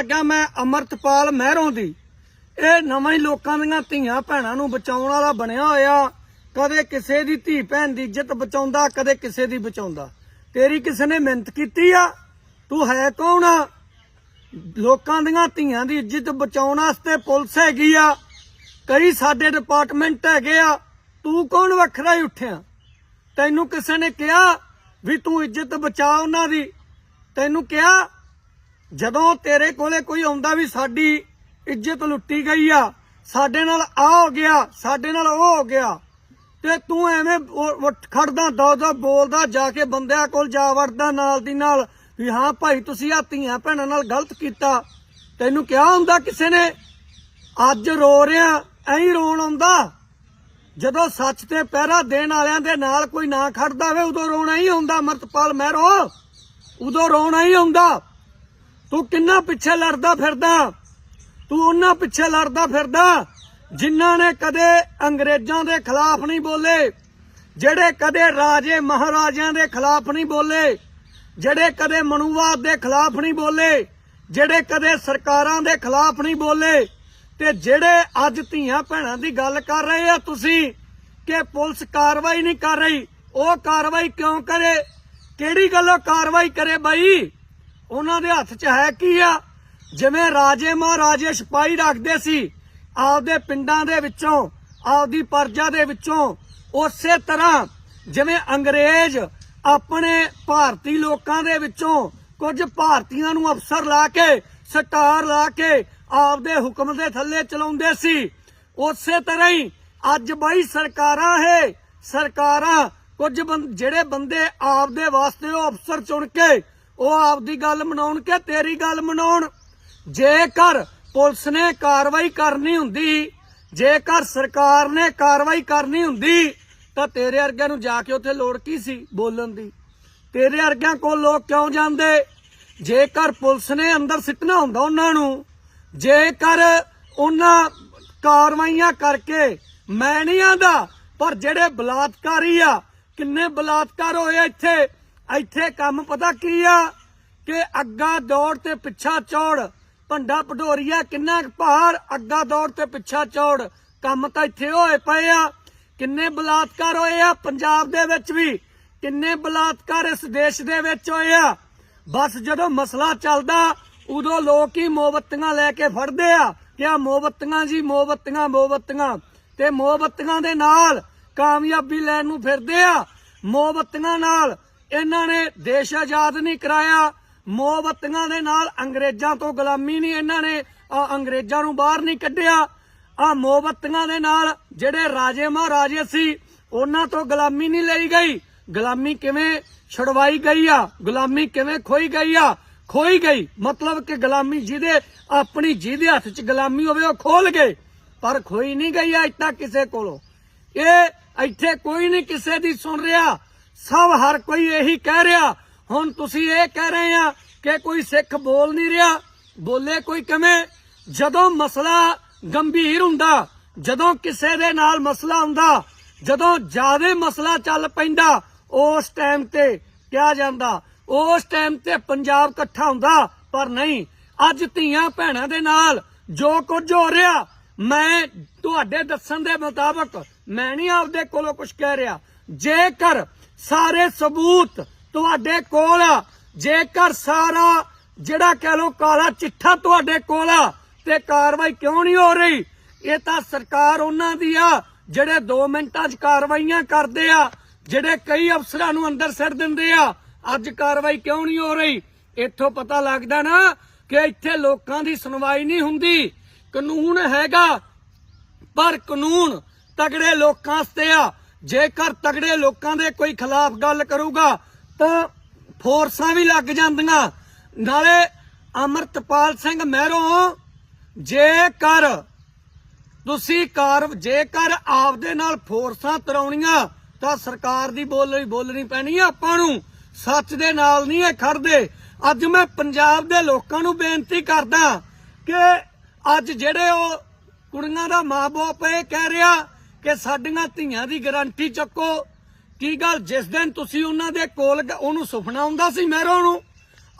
ਲੱਗਾ ਮੈਂ ਅਮਰਤਪਾਲ ਮਹਿਰੋਂ ਦੀ। ਇਹ ਨਵੇਂ ਲੋਕਾਂ ਦੀਆਂ ਧੀਆਂ ਭੈਣਾਂ ਨੂੰ ਬਚਾਉਣ ਵਾਲਾ ਬਣਿਆ ਹੋਇਆ। ਕਦੇ ਕਿਸੇ ਦੀ ਧੀ ਭੈਣ ਦੀ ਇੱਜ਼ਤ ਬਚਾਉਂਦਾ, ਕਦੇ ਕਿਸੇ ਦੀ ਬਚਾਉਂਦਾ। ਤੇਰੀ ਕਿਸੇ ਨੇ ਮਿਹਨਤ ਕੀਤੀ ਆ? ਤੂੰ ਹੈ ਕੌਣ ਆ? ਲੋਕਾਂ ਦੀਆਂ ਧੀਆਂ ਦੀ ਇੱਜ਼ਤ ਬਚਾਉਣ ਵਾਸਤੇ ਪੁਲਿਸ ਹੈਗੀ ਆ। ਕਈ ਸਾਡੇ ਡਿਪਾਰਟਮੈਂਟ ਹੈਗੇ ਆ। ਤੂੰ ਕੌਣ ਵੱਖਰਾ ਹੀ ਉੱਠਿਆ? ਤੈਨੂੰ ਕਿਸੇ ਨੇ ਕਿਹਾ ਵੀ ਤੂੰ ਇੱਜ਼ਤ ਬਚਾ ਉਹਨਾਂ ਦੀ? ਤੈਨੂੰ ਕਿਹਾ ਜਦੋਂ ਤੇਰੇ ਕੋਲੇ ਕੋਈ ਆਉਂਦਾ ਵੀ ਸਾਡੀ ਇੱਜ਼ਤ ਲੁੱਟੀ ਗਈ ਆ, ਸਾਡੇ ਨਾਲ ਆ ਹੋ ਗਿਆ, ਸਾਡੇ ਨਾਲ ਉਹ ਹੋ ਗਿਆ, ਤੇ ਤੂੰ ਐਵੇਂ ਖੜਦਾ ਦੋ ਦੋ ਬੋਲਦਾ, ਜਾ ਕੇ ਬੰਦਿਆਂ ਕੋਲ ਜਾ ਵੜਦਾ ਨਾਲ ਦੀ ਨਾਲ, ਵੀ ਹਾਂ ਭਾਈ ਤੁਸੀਂ ਆ ਧੀਆਂ ਭੈਣਾਂ ਨਾਲ ਗਲਤ ਕੀਤਾ। ਤੈਨੂੰ ਕਿਹਾ ਹੁੰਦਾ ਕਿਸੇ ਨੇ? ਅੱਜ ਰੋ ਰਿਆ, ਐਂ ਰੋਣ ਆਉਂਦਾ। ਜਦੋਂ ਸੱਚ ਤੇ ਪਹਿਰਾ ਦੇਣ ਵਾਲਿਆਂ ਦੇ ਨਾਲ ਕੋਈ ਨਾ ਖੜਦਾ ਵੇ, ਉਦੋਂ ਰੋਣਾ ਹੀ ਹੁੰਦਾ ਅਮਰਤਪਾਲ ਮਹਿਰੋ। ਉਦੋਂ ਰੋਣਾ ਹੀ ਹੁੰਦਾ ਤੂੰ ਕਿੰਨਾ ਪਿੱਛੇ ਲੜਦਾ ਫਿਰਦਾ? ਤੂੰ ਉਹਨਾਂ ਪਿੱਛੇ ਲੜਦਾ ਫਿਰਦਾ ਜਿਨ੍ਹਾਂ ਨੇ ਕਦੇ ਅੰਗਰੇਜ਼ਾਂ ਦੇ ਖਿਲਾਫ ਨਹੀਂ ਬੋਲੇ, ਜਿਹੜੇ ਕਦੇ ਰਾਜੇ ਮਹਾਰਾਜਿਆਂ ਦੇ ਖਿਲਾਫ ਨਹੀਂ ਬੋਲੇ, ਜਿਹੜੇ ਕਦੇ ਮਨੂਵਾਦ ਦੇ ਖਿਲਾਫ ਨਹੀਂ ਬੋਲੇ, ਜਿਹੜੇ ਕਦੇ ਸਰਕਾਰਾਂ ਦੇ ਖਿਲਾਫ ਨਹੀਂ ਬੋਲੇ ਤੇ ਜਿਹੜੇ ਅੱਜ ਧੀਆਂ ਭੈਣਾਂ ਦੀ ਗੱਲ ਕਰ ਰਹੇ ਆ ਤੁਸੀਂ ਕਿ ਪੁਲਿਸ ਕਾਰਵਾਈ ਨਹੀਂ ਕਰ ਰਹੀ, ਉਹ ਕਾਰਵਾਈ ਕਿਉਂ ਕਰੇ? ਕਿਹੜੀ ਗੱਲੋਂ ਕਾਰਵਾਈ ਕਰੇ ਬਾਈ? ਉਹਨਾਂ ਦੇ ਹੱਥ 'ਚ ਹੈ ਕੀ ਆ? ਜਿਵੇਂ ਰਾਜੇ ਮਹਾਰਾਜੇ ਸਿਪਾਹੀ ਰੱਖਦੇ ਸੀ, ਆਪਦੇ ਪਿੰਡਾਂ ਦੇ ਵਿੱਚੋਂ, ਆਪਦੀ ਪਰਜਾ ਦੇ ਵਿੱਚੋਂ, ਉਸੇ ਤਰ੍ਹਾਂ ਜਿਵੇਂ ਅੰਗਰੇਜ਼ ਆਪਣੇ ਭਾਰਤੀ ਲੋਕਾਂ ਦੇ ਵਿੱਚੋਂ ਕੁਝ ਭਾਰਤੀਆਂ ਨੂੰ ਅਫਸਰ ਲਾ ਕੇ, ਸਟਾਰ ਲਾ ਕੇ ਆਪਦੇ ਹੁਕਮ ਦੇ ਥੱਲੇ ਚਲਾਉਂਦੇ ਸੀ। ਉਸੇ ਤਰ੍ਹਾਂ ਹੀ ਅੱਜ ਬਾਈ ਸਰਕਾਰਾਂ ਹੈ, ਸਰਕਾਰਾਂ ਕੁਝ ਬੰ- ਜਿਹੜੇ ਬੰਦੇ ਆਪਦੇ ਵਾਸਤੇ ਉਹ ਅਫਸਰ ਚੁਣ ਕੇ ਉਹ ਆਪਦੀ ਗੱਲ ਮਨਾਉਣ ਕੇ ਤੇਰੀ ਗੱਲ ਮਨਾਉਣ? ਜੇਕਰ ਪੁਲਿਸ ਨੇ ਕਾਰਵਾਈ ਕਰਨੀ ਹੁੰਦੀ, ਜੇਕਰ ਸਰਕਾਰ ਨੇ ਕਾਰਵਾਈ ਕਰਨੀ ਹੁੰਦੀ, ਤਾਂ ਤੇਰੇ ਵਰਗਿਆਂ ਨੂੰ ਜਾ ਕੇ ਉੱਥੇ ਲੋੜ ਕੀ ਸੀ ਬੋਲਣ ਦੀ? ਤੇਰੇ ਵਰਗਿਆਂ ਕੋਲ ਲੋਕ ਕਿਉਂ ਜਾਂਦੇ? ਜੇਕਰ ਪੁਲਿਸ ਨੇ ਅੰਦਰ ਸਿੱਟਣਾ ਹੁੰਦਾ ਉਹਨਾਂ ਨੂੰ, ਜੇਕਰ ਉਹਨਾਂ ਕਾਰਵਾਈਆਂ ਕਰਕੇ ਮੈਂ ਨਹੀਂ ਆਂਦਾ, ਪਰ ਜਿਹੜੇ ਬਲਾਤਕਾਰੀ ਆ, ਕਿੰਨੇ ਬਲਾਤਕਾਰ ਹੋਏ ਇੱਥੇ? ਇੱਥੇ ਕੰਮ ਪਤਾ ਕੀ ਆ ਕਿ ਅੱਗਾ ਦੌੜ ਤੇ ਪਿੱਛਾ ਚੌੜ, ਭੰਡਾ ਭਡੋਰੀਆ ਕਿੰਨਾ ਕੁ ਭਾਰ ਅੱਗਾ ਦੌੜ ਤੇ ਪਿੱਛਾ ਚੌੜ, ਕੰਮ ਤਾਂ ਇੱਥੇ ਹੋਏ ਪਏ ਆ। ਕਿੰਨੇ ਬਲਾਤਕਾਰ ਹੋਏ ਆ ਪੰਜਾਬ ਦੇ ਵਿੱਚ ਵੀ, ਕਿੰਨੇ ਬਲਾਤਕਾਰ ਇਸ ਦੇਸ਼ ਦੇ ਵਿੱਚ ਹੋਏ ਆ। ਬਸ ਜਦੋਂ ਮਸਲਾ ਚੱਲਦਾ, ਉਦੋਂ ਲੋਕ ਹੀ ਮੋਬਤੀਆਂ ਲੈ ਕੇ ਫੜਦੇ ਆ ਕਿ ਆ ਮੋਮਬੱਤੀਆਂ ਜੀ ਮੋਬਤੀਆਂ ਮੋਮਬੱਤੀਆਂ। ਤੇ ਮੋਮਬੱਤੀਆਂ ਦੇ ਨਾਲ ਕਾਮਯਾਬੀ ਲੈਣ ਨੂੰ ਫਿਰਦੇ ਆ। ਮੋਬਤੀਆਂ ਨਾਲ ਇਹਨਾਂ ਨੇ ਦੇਸ਼ ਆਜ਼ਾਦ ਨਹੀਂ ਕਰਾਇਆ, ਮੋਮਬੱਤੀਆਂ ਦੇ ਨਾਲ ਅੰਗਰੇਜ਼ਾਂ ਤੋਂ ਗੁਲਾਮੀ ਨਹੀਂ ਇਹਨਾਂ ਨੇ, ਆਹ ਅੰਗਰੇਜ਼ਾਂ ਨੂੰ ਬਾਹਰ ਨਹੀਂ ਕੱਢਿਆ। ਆ ਮੋਮਬੱਤੀਆਂ ਦੇ ਨਾਲ ਜਿਹੜੇ ਰਾਜੇ ਮਹਾਰਾਜੇ ਸੀ, ਉਹਨਾਂ ਤੋਂ ਗੁਲਾਮੀ ਨਹੀਂ ਲਈ ਗਈ। ਗੁਲਾਮੀ ਕਿਵੇਂ ਛੁਡਵਾਈ ਗਈ ਆ? ਗੁਲਾਮੀ ਕਿਵੇਂ ਖੋਈ ਗਈ ਆ? ਖੋਈ ਗਈ। ਮਤਲਬ ਕਿ ਗੁਲਾਮੀ ਜਿਹਦੇ, ਆਪਣੀ ਜਿਹਦੇ ਹੱਥ 'ਚ ਗੁਲਾਮੀ ਹੋਵੇ ਉਹ ਖੋਲ ਗਏ। ਪਰ ਖੋਈ ਨਹੀਂ ਗਈ ਆ ਇੱਥੇ ਕਿਸੇ ਕੋਲੋਂ। ਇਹ ਇੱਥੇ ਕੋਈ ਨਹੀਂ ਕਿਸੇ ਦੀ ਸੁਣ ਰਿਹਾ। ਸਭ ਹਰ ਕੋਈ ਇਹੀ ਕਹਿ ਰਿਹਾ। ਹੁਣ ਤੁਸੀਂ ਇਹ ਕਹਿ ਰਹੇ ਆ ਕਿ ਕੋਈ ਸਿੱਖ ਬੋਲ ਨਹੀਂ ਰਿਹਾ। ਬੋਲੇ ਕੋਈ ਕਿਵੇਂ? ਜਦੋਂ ਮਸਲਾ ਗੰਭੀਰ ਹੁੰਦਾ, ਜਦੋਂ ਕਿਸੇ ਦੇ ਨਾਲ ਮਸਲਾ ਹੁੰਦਾ, ਜਦੋਂ ਜ਼ਿਆਦਾ ਮਸਲਾ ਚੱਲ ਪੈਂਦਾ, ਉਸ ਟਾਈਮ ਤੇ ਕਿਹਾ ਜਾਂਦਾ, ਉਸ ਟਾਈਮ ਤੇ ਪੰਜਾਬ ਇਕੱਠਾ ਹੁੰਦਾ, ਪਰ ਨਹੀਂ। ਅੱਜ ਧੀਆਂ ਭੈਣਾਂ ਦੇ ਨਾਲ ਜੋ ਕੁਝ ਹੋ ਰਿਹਾ, ਮੈਂ ਤੁਹਾਡੇ ਦੱਸਣ ਦੇ ਮੁਤਾਬਕ ਮੈਂ ਨਹੀਂ ਆਪਦੇ ਕੋਲੋਂ ਕੁਝ ਕਹਿ ਰਿਹਾ। ਜੇਕਰ ਸਾਰੇ ਸਬੂਤ ਤੁਹਾਡੇ ਕੋਲ ਆ। ਜੇਕਰ ਸਾਰਾ ਜਿਹੜਾ ਕਹਿ ਲੋ ਕਾਲਾ ਚਿੱਠਾ ਤੁਹਾਡੇ ਕੋਲ ਆ ਤੇ ਕਾਰਵਾਈ ਕਿਉਂ ਨਹੀਂ ਹੋ ਰਹੀ? ਇਹ ਤਾਂ ਸਰਕਾਰ ਉਹਨਾਂ ਦੀ ਆ ਜਿਹੜੇ 2 ਮਿੰਟਾਂ 'ਚ ਕਾਰਵਾਈਆਂ ਕਰਦੇ ਆ, ਜਿਹੜੇ ਕਈ ਅਫਸਰਾਂ ਨੂੰ ਅੰਦਰ ਸਿਰ ਦਿੰਦੇ ਆ। ਅੱਜ ਕਾਰਵਾਈ ਕਿਉਂ ਨਹੀਂ ਹੋ ਰਹੀ? ਇੱਥੋਂ ਪਤਾ ਲੱਗਦਾ ਨਾ ਕਿ ਇੱਥੇ ਲੋਕਾਂ ਦੀ ਸੁਣਵਾਈ ਨਹੀਂ ਹੁੰਦੀ। ਕਾਨੂੰਨ ਹੈਗਾ, ਪਰ ਕਾਨੂੰਨ ਤਗੜੇ ਲੋਕਾਂ ਵਾਸਤੇ ਆ। ਜੇਕਰ ਤਗੜੇ ਲੋਕਾਂ ਦੇ ਕੋਈ ਖਿਲਾਫ ਗੱਲ ਕਰੂਗਾ, ਤਾਂ ਫੋਰਸਾਂ ਵੀ ਲੱਗ ਜਾਂਦੀਆਂ। ਨਾਲੇ ਅਮਰਤਪਾਲ ਸਿੰਘ ਮਹਿਰੋਂ, ਜੇਕਰ ਤੁਸੀਂ ਕਾਰ, ਜੇਕਰ ਆਪਦੇ ਨਾਲ ਫੋਰਸਾਂ ਤਰਾਉਣੀਆਂ, ਤਾਂ ਸਰਕਾਰ ਦੀ ਬੋਲਣੀ ਬੋਲਣੀ ਪੈਣੀ ਆ ਆਪਾਂ ਨੂੰ। ਸੱਚ ਦੇ ਨਾਲ ਨਹੀਂ ਇਹ ਖੜਦੇ। ਅੱਜ ਮੈਂ ਪੰਜਾਬ ਦੇ ਲੋਕਾਂ ਨੂੰ ਬੇਨਤੀ ਕਰਦਾ ਕਿ ਅੱਜ ਜਿਹੜੇ ਉਹ ਕੁੜੀਆਂ ਦਾ ਮਾਪੇ ਇਹ ਕਹਿ ਰਿਹਾ ਕਿ ਸਾਡੀਆਂ ਧੀਆਂ ਦੀ ਗਾਰੰਟੀ ਚੱਕੋ। ਕੀ ਗੱਲ? ਜਿਸ ਦਿਨ ਤੁਸੀਂ ਉਹਨਾਂ ਦੇ ਕੋਲ ਉਹਨੂੰ ਸੁਪਨਾ ਹੁੰਦਾ ਸੀ ਮਹਿਰੋਂ ਨੂੰ?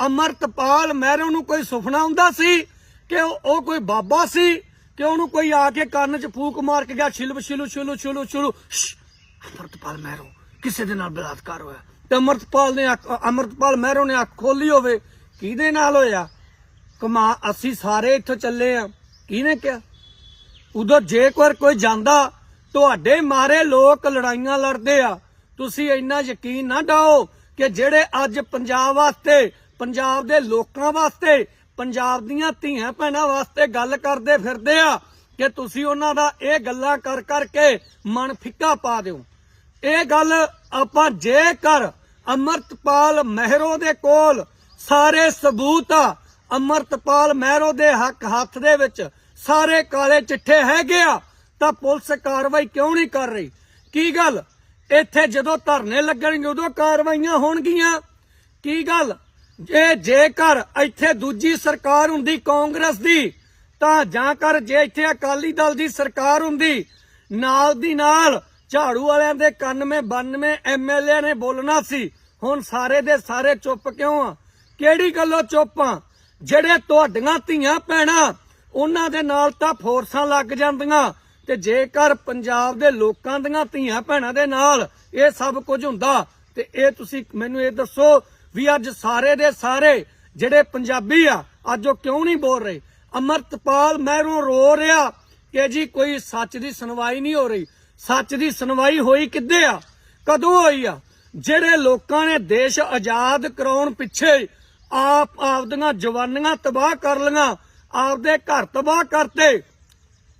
ਅਮਰਤਪਾਲ ਮਹਿਰੋਂ ਨੂੰ ਕੋਈ ਸੁਪਨਾ ਹੁੰਦਾ ਸੀ ਕਿ ਉਹ ਕੋਈ ਬਾਬਾ ਸੀ? ਕਿ ਉਹਨੂੰ ਕੋਈ ਆ ਕੇ ਕੰਨ 'ਚ ਫੂਕ ਮਾਰ ਕੇ ਗਿਆ, ਛਿਲਬ, ਛਿਲੂ ਛਿਲੂ ਛਿਲੂ ਛਿਲੂ? ਅਮਰਤਪਾਲ ਮਹਿਰੋ ਕਿਸੇ ਦੇ ਨਾਲ ਬਲਾਤਕਾਰ ਹੋਇਆ। ਤੇ ਅਮਰਤਪਾਲ ਨੇ ਅੱਖ- ਅਮਰਤਪਾਲ ਮਹਿਰੋ ਨੇ ਅੱਖ ਖੋਲੀ ਹੋਵੇ, ਕਿਹਦੇ ਨਾਲ ਹੋਇਆ? ਕਮਾ, ਅਸੀਂ ਸਾਰੇ ਇੱਥੋਂ ਚੱਲੇ ਆ। ਕਿਹਨੇ ਕਿਹਾ? ਉਧਰ ਜੇ ਕੋਈ ਜਾਂਦਾ ਤੁਹਾਡੇ ਮਾਰੇ ਲੋਕ ਲੜਾਈਆਂ ਲੜਦੇ ਆ। ਤੁਸੀਂ ਇੰਨਾ ਯਕੀਨ ਨਾ ਡਾਓ ਕਿ ਜਿਹੜੇ ਅੱਜ ਪੰਜਾਬ ਵਾਸਤੇ, ਪੰਜਾਬ ਦੇ ਲੋਕਾਂ ਵਾਸਤੇ, ਪੰਜਾਬ ਦੀਆਂ ਧੀਆਂ ਭੈਣਾਂ ਵਾਸਤੇ ਗੱਲ ਕਰਦੇ ਫਿਰਦੇ ਆ ਕਿ ਤੁਸੀਂ ਉਹਨਾਂ ਦਾ ਇਹ ਗੱਲਾਂ ਕਰ ਕਰਕੇ ਮਨ ਫਿੱਕਾ ਪਾ ਦਿਓ। ਇਹ ਗੱਲ ਆਪਾਂ ਜੇਕਰ ਅਮਰਤਪਾਲ ਮਹਿਰੋ ਦੇ ਕੋਲ ਸਾਰੇ ਸਬੂਤ ਆ, ਅਮਰਤਪਾਲ ਮਹਿਰੋ ਦੇ ਹੱਕ ਹੱਥ ਦੇ ਵਿੱਚ ਸਾਰੇ ਕਾਲੇ ਚਿੱਠੇ ਹੈਗੇ ਆ ਤਾਂ ਪੁਲਿਸ ਕਾਰਵਾਈ ਕਿਉਂ ਨਹੀਂ ਕਰ ਰਹੀ? ਕੀ ਗੱਲ? ਇੱਥੇ ਜਦੋਂ ਧਰਨੇ ਲੱਗਣਗੇ, ਉਦੋਂ ਕਾਰਵਾਈਆਂ ਹੋਣਗੀਆਂ। ਕੀ ਗੱਲ? ਜੇ ਜੇਕਰ ਇੱਥੇ ਦੂਜੀ ਸਰਕਾਰ ਹੁੰਦੀ ਕਾਂਗਰਸ ਦੀ, ਤਾਂ ਜਾਂ ਕਰ ਜੇ ਇੱਥੇ ਅਕਾਲੀ ਦਲ ਦੀ ਸਰਕਾਰ ਹੁੰਦੀ, ਨਾਲ ਦੀ ਨਾਲ ਝਾੜੂ ਵਾਲਿਆਂ ਦੇ 91 92 ਐਮਐਲਏ ਨੇ ਬੋਲਣਾ ਸੀ, ਹੁਣ ਸਾਰੇ ਦੇ ਸਾਰੇ ਚੁੱਪ ਕਿਉਂ ਆ? ਕਿਹੜੀ ਗੱਲੋਂ ਚੁੱਪ ਆ? ਜਿਹੜੇ ਤੁਹਾਡੀਆਂ ਧੀਆਂ ਭੈਣਾਂ, ਉਹਨਾਂ ਦੇ ਨਾਲ ਤਾਂ ਫੋਰਸਾਂ ਲੱਗ ਜਾਂਦੀਆਂ। ਤੇ ਜੇਕਰ ਪੰਜਾਬ ਦੇ ਲੋਕਾਂ ਦੀਆਂ ਧੀਆਂ ਭੈਣਾਂ ਦੇ ਨਾਲ ਇਹ ਸਭ ਕੁਝ ਹੁੰਦਾ, ਤੇ ਇਹ ਤੁਸੀਂ ਮੈਨੂੰ ਇਹ ਦੱਸੋ ਵੀ ਅੱਜ ਸਾਰੇ ਦੇ ਸਾਰੇ ਜਿਹੜੇ ਪੰਜਾਬੀ ਆ, ਅੱਜ ਉਹ ਕਿਉਂ ਨਹੀਂ ਬੋਲ ਰਹੇ? ਅਮਰਤਪਾਲ ਮਹਿਰੋਂ ਰੋ ਰਿਹਾ ਕਿ ਜੀ ਕੋਈ ਸੱਚ ਦੀ ਸੁਣਵਾਈ ਨਹੀਂ ਹੋ ਰਹੀ। ਸੱਚ ਦੀ ਸੁਣਵਾਈ ਹੋਈ ਕਿੱਦੇ ਆ? ਕਦੋਂ ਹੋਈ ਆ? ਜਿਹੜੇ ਲੋਕਾਂ ਨੇ ਦੇਸ਼ ਆਜ਼ਾਦ ਕਰਾਉਣ ਪਿੱਛੇ ਆਪ ਆਪਦੀਆਂ ਜਵਾਨੀਆਂ ਤਬਾਹ ਕਰ ਲਈਆਂ, ਆਪਦੇ ਘਰ ਤਬਾਹ ਕਰਤੇ,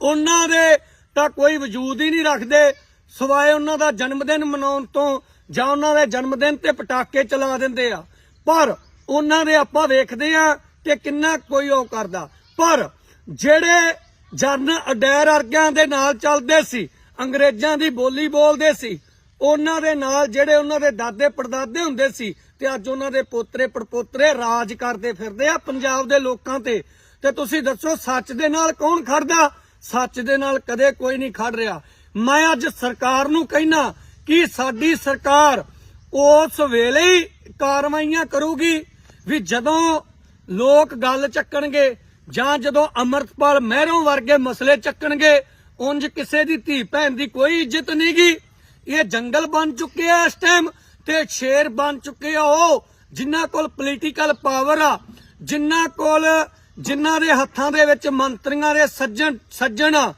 ਉਹਨਾਂ ਦੇ ਤਾਂ ਕੋਈ ਵਜੂਦ ਹੀ ਨਹੀਂ ਰੱਖਦੇ, ਸਵਾਏ ਉਹਨਾਂ ਦਾ ਜਨਮ ਦਿਨ ਮਨਾਉਣ ਤੋਂ ਜਾਂ ਉਹਨਾਂ ਦੇ ਜਨਮ ਦਿਨ ਤੇ ਪਟਾਕੇ ਚਲਾ ਦਿੰਦੇ ਆ। ਪਰ ਉਹਨਾਂ ਦੇ ਆਪਾਂ ਵੇਖਦੇ ਆ ਕਿ ਕਿੰਨਾ ਕੋਈ ਉਹ ਕਰਦਾ। ਪਰ ਜਿਹੜੇ ਜਨ ਅਡੈਰ ਅਰਗਿਆਂ ਦੇ ਨਾਲ ਚੱਲਦੇ ਸੀ, ਅੰਗਰੇਜ਼ਾਂ ਦੀ ਬੋਲੀ ਬੋਲਦੇ ਸੀ, ਉਹਨਾਂ ਦੇ ਨਾਲ ਜਿਹੜੇ ਉਹਨਾਂ ਦੇ ਦਾਦੇ ਪੜਦਾਦੇ ਹੁੰਦੇ ਸੀ ਤੇ ਅੱਜ ਉਹਨਾਂ ਦੇ ਪੋਤਰੇ ਪੜਪੋਤਰੇ ਰਾਜ ਕਰਦੇ ਫਿਰਦੇ ਆ ਪੰਜਾਬ ਦੇ ਲੋਕਾਂ ਤੇ। ਤੇ ਤੁਸੀਂ ਦੱਸੋ, ਸੱਚ ਦੇ ਨਾਲ ਕੌਣ ਖੜਦਾ? ਸੱਚ ਦੇ ਨਾਲ ਕਦੇ ਕੋਈ ਨਹੀਂ ਖੜ ਰਿਹਾ। ਮੈਂ ਅੱਜ ਸਰਕਾਰ ਨੂੰ ਕਹਿਣਾ ਕਿ ਸਾਡੀ ਸਰਕਾਰ ਉਸ ਵੇਲੇ ਹੀ ਕਾਰਵਾਈਆਂ ਕਰੂਗੀ ਵੀ ਜਦੋਂ ਲੋਕ ਗੱਲ ਚੱਕਣਗੇ ਜਾਂ ਜਦੋਂ ਅਮਰਤਪਾਲ ਮਹਿਰੋਂ ਵਰਗੇ ਮਸਲੇ ਚੱਕਣਗੇ, ਉਂਝ ਕਿਸੇ ਦੀ ਧੀ ਭੈਣ ਦੀ ਕੋਈ ਇੱਜ਼ਤ ਨਹੀਂਗੀ ਇਹ ਜੰਗਲ ਬਣ ਚੁੱਕੇ ਆ ਇਸ ਟਾਈਮ ਤੇ ਸ਼ੇਰ ਬਣ ਚੁੱਕੇ ਆ ਉਹ, ਜਿਨ੍ਹਾਂ ਕੋਲ ਪੋਲੀਟੀਕਲ ਪਾਵਰ ਆ, ਜਿਨ੍ਹਾਂ ਕੋਲ ਜਿਨ੍ਹਾਂ ਦੇ ਹੱਥਾਂ ਦੇ ਵਿੱਚ ਮੰਤਰੀਆਂ ਦੇ ਸੱਜਣ ਸੱਜਣ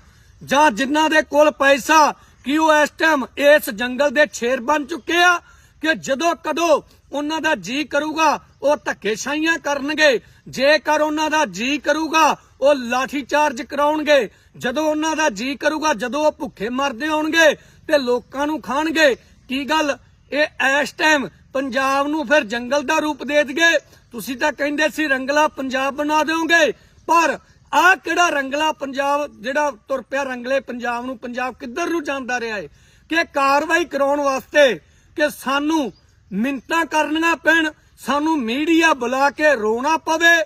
ਜਾਂ ਜਿਨ੍ਹਾਂ ਦੇ ਕੋਲ ਪੈਸਾ, ਕਿ ਉਹ ਇਸ ਟਾਈਮ ਇਸ ਜੰਗਲ ਦੇ ਸ਼ੇਰ ਬਣ ਚੁੱਕੇ ਆ? ਕਿ ਜਦੋਂ ਕਦੋਂ ਉਹਨਾਂ ਦਾ ਜੀ ਕਰੂਗਾ, ਉਹ ਧੱਕੇਸ਼ਾਹੀਆਂ ਕਰਨਗੇ। ਜੇਕਰ ਉਹਨਾਂ ਦਾ ਜੀ ਕਰੂਗਾ, ਉਹ ਲਾਠੀ ਚਾਰਜ ਕਰਾਉਣਗੇ। ਜਦੋਂ ਉਹਨਾਂ ਦਾ ਜੀ ਕਰੂਗਾ, ਜਦੋਂ ਉਹ ਭੁੱਖੇ ਮਰਦੇ ਹੋਣਗੇ ਤੇ ਲੋਕਾਂ ਨੂੰ ਖਾਣਗੇ। ਕੀ ਗੱਲ? ਇਹ ਇਸ ਟਾਈਮ ਪੰਜਾਬ ਨੂੰ ਫਿਰ ਜੰਗਲ ਦਾ ਰੂਪ ਦੇ ਦਗੇ ਤੁਸੀਂ ਤਾਂ ਕਹਿੰਦੇ ਸੀ ਰੰਗਲਾ ਪੰਜਾਬ ਬਣਾ ਦਿਓਗੇ, ਪਰ ਆਹ ਕਿਹੜਾ ਰੰਗਲਾ ਪੰਜਾਬ, ਜਿਹੜਾ ਤੁਰ ਪਿਆ ਰੰਗਲੇ ਪੰਜਾਬ ਨੂੰ, ਪੰਜਾਬ ਕਿੱਧਰ ਨੂੰ ਜਾਂਦਾ ਰਿਹਾ ਏ? ਕਿ ਕਾਰਵਾਈ ਕਰਾਉਣ ਵਾਸਤੇ ਕਿ ਸਾਨੂੰ ਮਿੰਤਾਂ ਕਰਨੀਆਂ ਪੈਣ, ਸਾਨੂੰ ਮੀਡੀਆ ਬੁਲਾ ਕੇ ਰੋਣਾ ਪਵੇ,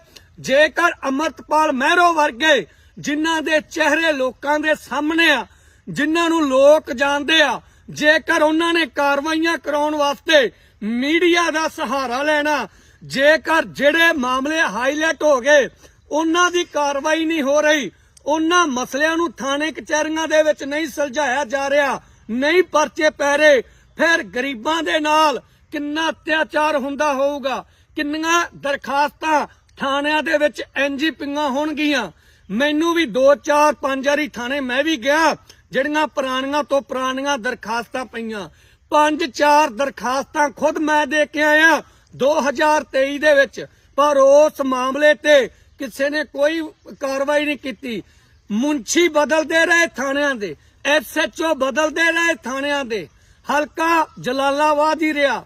ਜੇਕਰ ਅਮਰਤਪਾਲ ਮਹਿਰੋ ਵਰਗੇ ਜਿਨ੍ਹਾਂ ਦੇ ਚਿਹਰੇ ਲੋਕਾਂ ਦੇ ਸਾਹਮਣੇ ਆ, ਜਿਨ੍ਹਾਂ ਨੂੰ ਲੋਕ ਜਾਣਦੇ ਆ, ਜੇਕਰ ਉਹਨਾਂ ਨੇ ਕਾਰਵਾਈਆਂ ਕਰਾਉਣ ਵਾਸਤੇ ਮੀਡੀਆ ਦਾ ਸਹਾਰਾ ਲੈਣਾ ਜੇਕਰ ਜਿਹੜੇ ਮਾਮਲੇ ਹਾਈਲਾਈਟ ਹੋ ਗਏ, ਉਹਨਾਂ ਦੀ ਕਾਰਵਾਈ ਨਹੀਂ ਹੋ ਰਹੀ, ਉਹਨਾਂ ਮਸਲਿਆਂ ਨੂੰ ਥਾਣੇ ਕਚਹਿਰੀਆਂ ਦੇ ਵਿੱਚ ਨਹੀਂ ਸੁਲਝਾਇਆ ਜਾ ਰਿਹਾ, ਨਹੀਂ ਪਰਚੇ ਪੈ ਰਹੇ, ਫਿਰ ਗਰੀਬਾਂ ਦੇ ਨਾਲ ਕਿੰਨਾ ਅਤਿਆਚਾਰ ਹੁੰਦਾ ਹੋਊਗਾ? ਕਿੰਨੀਆਂ ਦਰਖਾਸਤਾਂ ਥਾਣਿਆਂ ਦੇ ਵਿੱਚ ਐਨਜੀਪੀਆਂ ਹੋਣਗੀਆਂ? ਮੈਨੂੰ ਵੀ 2 4 5 ਵਾਰੀ ਥਾਣੇ ਮੈਂ ਵੀ ਗਿਆ, ਜਿਹੜੀਆਂ ਪੁਰਾਣੀਆਂ ਤੋਂ ਪੁਰਾਣੀਆਂ ਦਰਖਾਸਤਾਂ ਪਈਆਂ। ਪੰਜ ਚਾਰ ਦਰਖਾਸਤਾਂ ਖੁਦ ਮੈਂ ਦੇ ਕੇ ਆਇਆ 2023 ਦੇ ਵਿੱਚ ਪਰ ਉਸ ਮਾਮਲੇ ਤੇ ਕਿਸੇ ਨੇ ਕੋਈ ਕਾਰਵਾਈ ਨਹੀਂ ਕੀਤੀ। ਮੁੰਸ਼ੀ ਬਦਲਦੇ ਰਹੇ ਥਾਣਿਆਂ ਦੇ ਐਸਐਚਓ ਬਦਲਦੇ ਰਹੇ ਥਾਣਿਆਂ ਦੇ। ਹਲਕਾ ਜਲਾਲਾਬਾਦ ਹੀ ਰਿਹਾ,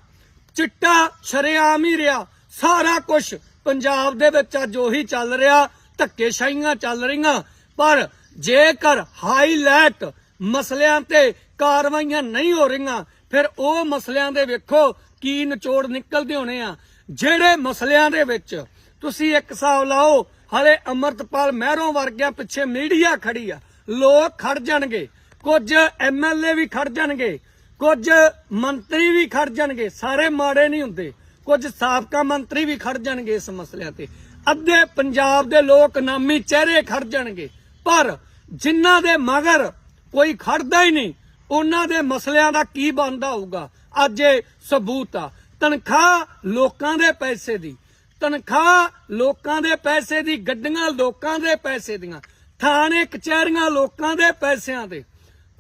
ਚਿੱਟਾ ਸ਼ਰੇਆਮ ਹੀ ਰਿਹਾ। ਸਾਰਾ ਕੁਝ ਪੰਜਾਬ ਦੇ ਵਿੱਚ ਅੱਜ ਉਹੀ ਚੱਲ ਰਿਹਾ, ਧੱਕੇਸ਼ਾਹੀਆਂ ਚੱਲ ਰਹੀਆਂ। ਪਰ ਜੇਕਰ ਹਾਈਲਾਈਟ ਮਸਲਿਆਂ ਤੇ ਕਾਰਵਾਈਆਂ ਨਹੀਂ ਹੋ ਰਹੀਆਂ, ਫਿਰ ਉਹ ਮਸਲਿਆਂ ਦੇ ਵੇਖੋ ਕੀ ਨਿਚੋੜ ਨਿਕਲਦੇ ਹੋਣੇ ਆ? ਜਿਹੜੇ ਮਸਲਿਆਂ ਦੇ ਵਿੱਚ ਤੁਸੀਂ ਇੱਕ ਹਿਸਾਬ ਲਾਓ, ਹਲੇ ਅਮਰਤਪਾਲ ਮਹਿਰੋਂ ਵਰਗਿਆਂ ਪਿੱਛੇ ਮੀਡੀਆ ਖੜੀ ਆ। ਲੋਕ ਖੜ ਜਾਣਗੇ। ਕੁਝ ਐਮਐਲਏ ਵੀ ਖੜ ਜਾਣਗੇ। ਕੁਝ ਮੰਤਰੀ ਵੀ ਖੜ ਜਾਣਗੇ। ਸਾਰੇ ਮਾੜੇ ਨਹੀਂ ਹੁੰਦੇ। ਕੁਝ ਸਾਬਕਾ ਮੰਤਰੀ ਵੀ ਖੜ ਜਾਣਗੇ ਇਸ ਮਸਲਿਆਂ ਤੇ। ਅੱਧੇ ਪੰਜਾਬ ਦੇ ਲੋਕ ਨਾਮੀ ਚਿਹਰੇ ਖੜ ਜਾਣਗੇ। ਪਰ ਜਿਨ੍ਹਾਂ ਦੇ ਮਗਰ ਕੋਈ ਖੜਦਾ ਹੀ ਨਹੀਂ ਉਹਨਾਂ ਦੇ ਮਸਲਿਆਂ ਦਾ ਕੀ ਬਣਦਾ ਹੋਊਗਾ? ਅੱਜ ਇਹ ਸਬੂਤ ਆ। ਤਨਖਾਹ ਲੋਕਾਂ ਦੇ ਪੈਸੇ ਦੀ। ਤਨਖਾਹ ਲੋਕਾਂ ਦੇ ਪੈਸੇ ਦੀ, ਗੱਡੀਆਂ ਲੋਕਾਂ ਦੇ ਪੈਸੇ ਦੀਆਂ। ਥਾਣੇ, ਕਚਹਿਰੀਆਂ ਲੋਕਾਂ ਦੇ ਪੈਸਿਆਂ ਦੇ।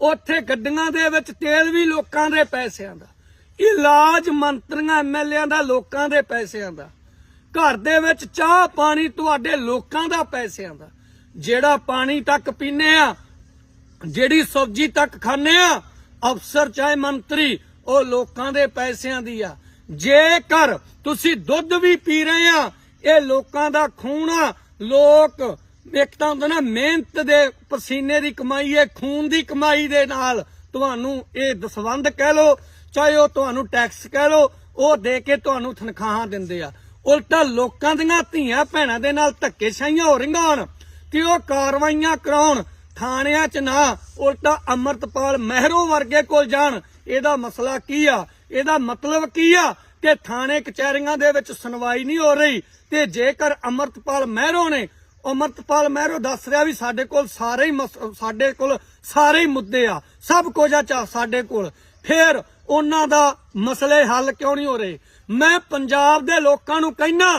ਉੱਥੇ ਗੱਡੀਆਂ ਦੇ ਵਿੱਚ ਤੇਲ ਵੀ ਲੋਕਾਂ ਦੇ ਪੈਸਿਆਂ ਦਾ। ਇਲਾਜ ਮੰਤਰੀਆਂ ਐਮਐਲਏਆਂ ਦਾ ਲੋਕਾਂ ਦੇ ਪੈਸਿਆਂ ਦਾ। ਘਰ ਦੇ ਵਿੱਚ ਚਾਹ ਪਾਣੀ ਤੁਹਾਡੇ ਲੋਕਾਂ ਦਾ ਪੈਸਿਆਂ ਦਾ। ਜਿਹੜਾ ਪਾਣੀ ਤੱਕ ਪੀਨੇ ਆ ਜਿਹੜੀ ਸਬਜ਼ੀ ਤੱਕ ਖਾਣੇ ਆ, ਅਫਸਰ ਚਾਹੇ ਮੰਤਰੀ, ਉਹ ਲੋਕਾਂ ਦੇ ਪੈਸਿਆਂ ਦੀ ਆ। ਜੇਕਰ ਤੁਸੀਂ ਦੁੱਧ ਵੀ ਪੀ ਰਹੇ ਆ, ਇਹ ਲੋਕਾਂ ਦਾ ਖੂਨ ਆ। ਲੋਕ, ਇੱਕ ਤਾਂ ਹੁੰਦਾ ਨਾ, ਮਿਹਨਤ ਦੇ ਪਸੀਨੇ ਦੀ ਕਮਾਈ ਹੈ ਖੂਨ ਦੀ ਕਮਾਈ ਦੇ ਨਾਲ ਤੁਹਾਨੂੰ ਇਹ ਦਸਵੰਦ ਕਹਿ ਲੋ ਚਾਹੇ ਉਹ ਤੁਹਾਨੂੰ ਟੈਕਸ ਕਹਿ ਲੋ ਉਹ ਦੇ ਕੇ ਤੁਹਾਨੂੰ ਤਨਖਾਹਾਂ ਦਿੰਦੇ ਆ। ਉਲਟਾ ਲੋਕਾਂ ਦੀਆਂ ਧੀਆਂ ਭੈਣਾਂ ਦੇ ਨਾਲ ਧੱਕੇਸ਼ਾਹੀਆਂ ਹੋ ਰਹੀਆਂ ਹਨ ਕਿ ਉਹ ਕਾਰਵਾਈਆਂ ਕਰਾਉਣ। ਥਾਣਿਆਂ 'ਚ ਨਾ, ਉਲਟਾ ਅਮਰਤਪਾਲ ਮਹਿਰੋ ਵਰਗੇ ਕੋਲ ਜਾਣ। ਇਹਦਾ ਮਸਲਾ ਕੀ ਆ? ਇਹਦਾ ਮਤਲਬ ਕੀ ਆ? ਕਿ ਥਾਣੇ ਕਚਹਿਰੀਆਂ ਦੇ ਵਿੱਚ ਸੁਣਵਾਈ ਨਹੀਂ ਹੋ ਰਹੀ ਤੇ ਜੇਕਰ ਅਮਰਤਪਾਲ ਮਹਿਰੋ ਨੇ, ਅਮਰਤਪਾਲ ਮਹਿਰੋ ਦੱਸ ਰਿਹਾ ਵੀ ਸਾਡੇ ਕੋਲ ਸਾਰੇ ਹੀ ਸਾਡੇ ਕੋਲ ਸਾਰੇ ਹੀ ਮੁੱਦੇ ਆ। ਸਭ ਕੁਝ ਆ ਚਾ, ਸਾਡੇ ਕੋਲ। ਫਿਰ ਉਹਨਾਂ ਦਾ ਮਸਲੇ ਹੱਲ ਕਿਉਂ ਨਹੀਂ ਹੋ ਰਹੇ? ਮੈਂ ਪੰਜਾਬ ਦੇ ਲੋਕਾਂ ਨੂੰ ਕਹਿਣਾ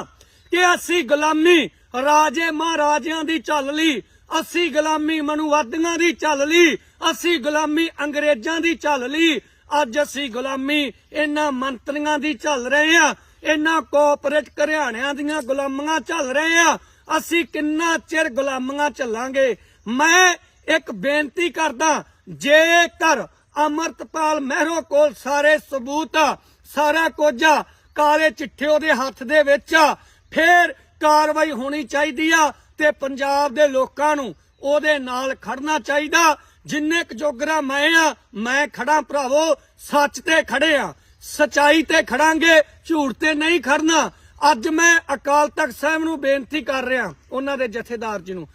ਕਿ ਅਸੀਂ ਗੁਲਾਮੀ, ਰਾਜੇ ਮਹਾਰਾਜਿਆਂ ਦੀ ਚੱਲ ਲਈ ਅਸੀਂ ਗੁਲਾਮੀ ਮਨੂਵਾਦੀਆਂ ਦੀ ਚੱਲ ਲਈ, ਅਸੀਂ ਗੁਲਾਮੀ ਅੰਗਰੇਜ਼ਾਂ ਦੀ ਚੱਲ ਲਈ, ਅੱਜ ਅਸੀਂ ਗੁਲਾਮੀ ਇਹਨਾਂ ਮੰਤਰੀਆਂ ਦੀ ਚੱਲ ਰਹੇ ਆ ਇਹਨਾਂ ਕੋਆਪਰੇਟ ਘਰਿਆਣਿਆਂ ਦੀਆਂ ਗੁਲਾਮੀਆਂ ਚੱਲ ਰਹੇ ਆ ਅਸੀਂ ਕਿੰਨਾ ਚਿਰ ਗੁਲਾਮੀਆਂ ਚੱਲਾਂਗੇ ਮੈਂ ਇੱਕ ਬੇਨਤੀ ਕਰਦਾ, ਜੇਕਰ ਅਮਰਤਪਾਲ ਮਹਿਰੋ ਕੋਲ ਸਾਰੇ ਸਬੂਤ ਆ, ਸਾਰਾ ਕੁਝ ਆ, ਕਾਲੇ ਚਿੱਠੇ ਉਹਦੇ ਹੱਥ ਦੇ ਵਿੱਚ ਆ, ਫੇਰ ਕਾਰਵਾਈ ਹੋਣੀ ਚਾਹੀਦੀ ਆ ਤੇ ਪੰਜਾਬ ਦੇ ਲੋਕਾਂ ਨੂੰ ਉਹਦੇ ਨਾਲ ਖੜਨਾ ਚਾਹੀਦਾ। ਜਿੰਨੇ ਕੁ ਜੋਗਰਾ ਮੈਂ ਆ, ਮੈਂ ਖੜਾ ਭਰਾਵੋ, ਸੱਚ ਤੇ ਖੜੇ ਆ। ਸਚਾਈ ਤੇ ਖੜਾਂਗੇ, ਝੂਠ ਤੇ ਨਹੀਂ ਖੜਨਾ। ਅੱਜ ਮੈਂ ਅਕਾਲ ਤਖਤ ਸਾਹਿਬ ਨੂੰ ਬੇਨਤੀ ਕਰ ਰਿਹਾ, ਉਹਨਾਂ ਦੇ ਜਥੇਦਾਰ ਜੀ ਨੂੰ।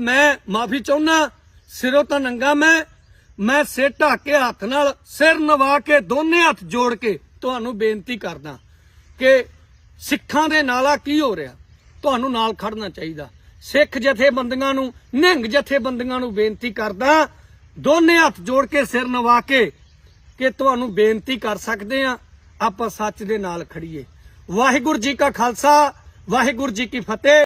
ਮੈਂ ਮਾਫੀ ਚਾਹੁੰਦਾ ਸਿਰੋਂ ਤਾਂ ਨੰਗਾ ਮੈਂ। ਮੈਂ ਸਿਰ ਢੱਕ ਕੇ ਹੱਥ ਨਾਲ, ਸਿਰ ਨਵਾ ਕੇ ਦੋਨੇ ਹੱਥ ਜੋੜ ਕੇ ਤੁਹਾਨੂੰ ਬੇਨਤੀ ਕਰਦਾ ਕਿ ਸਿੱਖਾਂ ਦੇ ਨਾਲਾ ਕੀ ਹੋ ਰਿਹਾ, ਤੁਹਾਨੂੰ ਨਾਲ ਖੜਨਾ ਚਾਹੀਦਾ। ਸਿੱਖ ਜਥੇਬੰਦੀਆਂ ਨੂੰ, ਨਿਹੰਗ ਜਥੇਬੰਦੀਆਂ ਨੂੰ ਬੇਨਤੀ ਕਰਦਾ, ਦੋਨੇ ਹੱਥ ਜੋੜ ਕੇ ਸਿਰ ਨਵਾ ਕੇ ਕਿ ਤੁਹਾਨੂੰ ਬੇਨਤੀ ਕਰ ਸਕਦੇ ਆ ਆਪਾਂ ਸੱਚ ਦੇ ਨਾਲ ਖੜੀਏ। ਵਾਹਿਗੁਰੂ ਜੀ ਕਾ ਖਾਲਸਾ, ਵਾਹਿਗੁਰੂ ਜੀ ਕੀ ਫਤਿਹ।